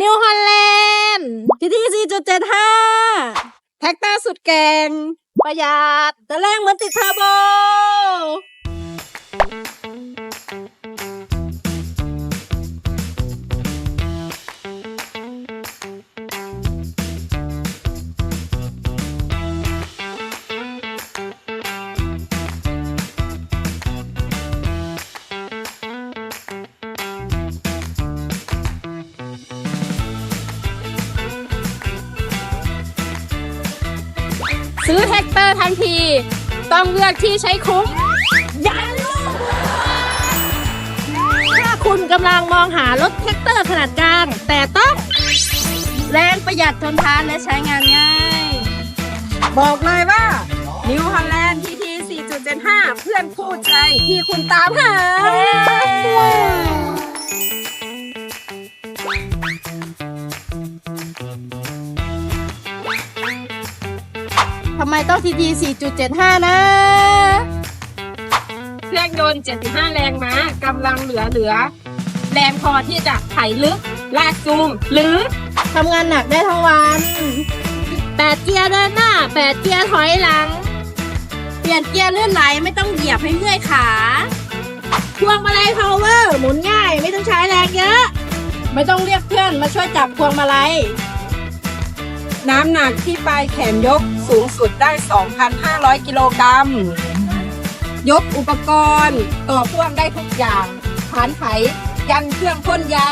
นิวฮอลแลนด์ที่ที่จุดเจ็ดห้าแท็กเตอร์สุดแกงประหยัดแต่แรงเหมือนติดเทอร์โบ ซื้อแท็กเตอร์ทันที ต้องเลือกที่ใช้คุ้มอย่าลูกถ้าคุณกำลังมองหารถแท็กเตอร์ขนาดกลาง แต่ต้องแรงประหยัดทนทานและใช้งานง่าย บอกเลยว่า New Holland TT 4.75 เพื่อนคู่ใจที่คุณตามหา ทำไมต้อง TT 4.75 นะ เครื่องยนต์ 75 แรงม้ากำลังเหลือเหลือ แรงพอที่จะไถลึก ลากจูง หรือทำงานหนักได้ทั้งวัน แปดเกียร์เดินหน้า แปดเกียร์ถอยหลัง เปลี่ยนเกียร์เลื่อนไหลไม่ต้องเหยียบให้เมื่อยขาพวงมาลัยพาวเวอร์หมุนง่าย ไม่ต้องใช้แรงเยอะ ไม่ต้องเรียกเพื่อนมาช่วยจับพวงมาลัย น้ำหนักที่ปลายแขนยกสูงสุดได้ 2,500 กิโลกรัม ยกอุปกรณ์ต่อพ่วงได้ทุกอย่างฐานไถยันเครื่องพ่นยา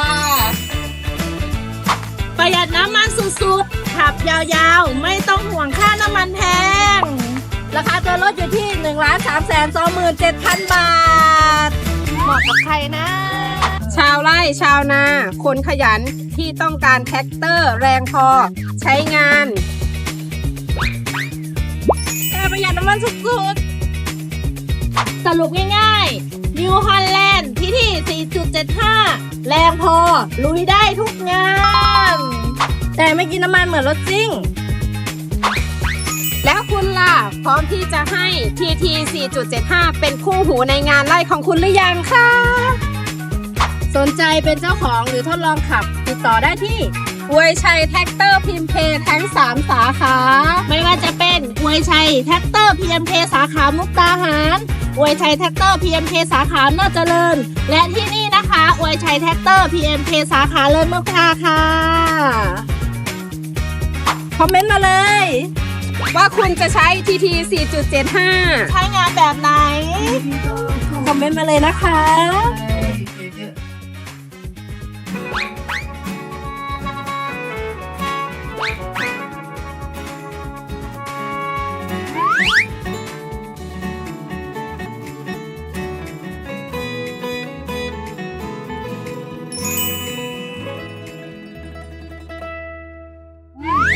ประหยัดน้ำมันสุดๆ ขับยาวๆ ไม่ต้องห่วงค่าน้ำมันแพง ราคาตัวรถอยู่ที่1นึ่งล้านสามแสนสองหมื่นเจ็ดพันบาท เหมาะกับใครนะ ชาวไร่ชาวนา คนขยันที่ต้องการแท็กเตอร์แรงพอ ใช้งานแต่ประหยัดน้ำมันสุดๆ สรุปง่ายๆ New Holland ที่ที่ 4.75 แรงพอ ลุยได้ทุกงาน แต่ไม่กินน้ำมันเหมือนรถซิ่ง แล้วคุณล่ะ พร้อมที่จะให้ TT 4.75 เป็นคู่หูในงานไร่ของคุณหรือยังคะ สนใจเป็นเจ้าของหรือทดลองขับ ติดต่อได้ที่อวยชัยแท็กเตอร์พิมเพทั้ง 3 สาขา ไม่ว่าจะเป็นอวยชัยแท็กเตอร์ PMK สาขามุกดาหารอวยชัยแท็กเตอร์ PMK สาขาเน่าเจริญ และที่นี่นะคะอวยชัยแท็กเตอร์ PMK สาขาเลิศมุกดาค่ะ คอมเมนต์มาเลย ว่าคุณจะใช้ TT 4.75 ใช้งานแบบไหน คอมเมนต์มาเลยนะคะ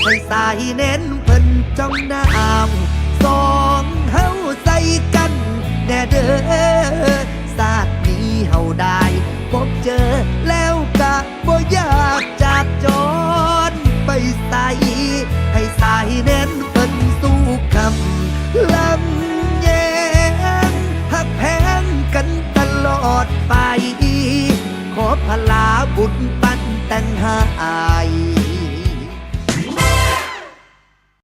ให้สายเน้นเพิ่นจ้องหน้าอ่าวสองเฮาใส่กันแน่เด้อศาสตร์นี้เฮาได้พบเจอแล้วกะบ่อยากจากจรไปใส่ให้สายเน้นเพิ่นสู้คำลำแยงหักแพงกันตลอดไป ขอพลาบุญปันแต่งหาย